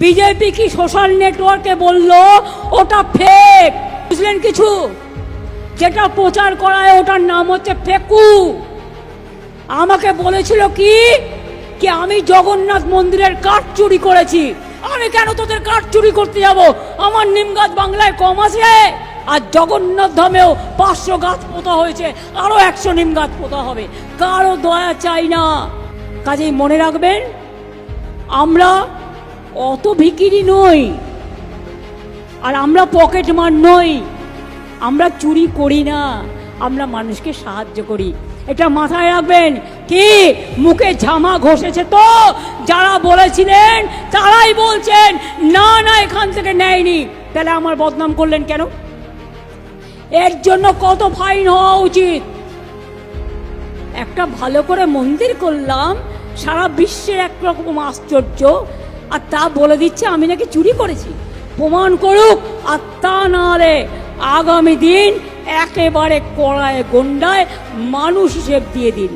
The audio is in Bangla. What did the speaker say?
বিজেপি কি সোশ্যাল নেটওয়ার্কে বলল, ওটা ফেক বুঝলেন কিছু? যেটা প্রচার করায়, ওটার নাম হচ্ছে ফেকু। আমাকে বলেছিল কি? কি আমি জগন্নাথ মন্দিরের কাঠ চুরি করেছি। আমি কেন তোদের কাঠ চুরি করতে যাব? আমার নিম গাছ বাংলায় কম আছে। আর জগন্নাথ ধামেও পাঁচশো গাছ পোতা হয়েছে, আরও একশো নিম গাছ পোতা হবে। কারও দয়া চাই না। কাজেই মনে রাখবেন, আমরা অত ভিকিরি নই। আর আমরা পকেট মার নই। আমরা চুরি করি না। আমরা মানুষকে সাহায্য করি। এটা মাথায় রাখবেন। কি? মুখে ঝামা ঘষেছে তো? যারা বলেছিলেন, তারাই বলছেন, না না, এখান থেকে নেয়নি। তাহলে আমার বদনাম করলেন কেন? এর জন্য কত ফাইন হওয়া উচিত? একটা ভালো করে মন্দির করলাম, সারা বিশ্বের একরকম আশ্চর্য আর তা বলে দিচ্ছে, আমি নাকি চুরি করেছি। প্রমাণ করুক আর তা নাহলে আগামী দিন একেবারে কড়ায়, গন্ডায় মানুষ হিসেব দিয়ে দিন।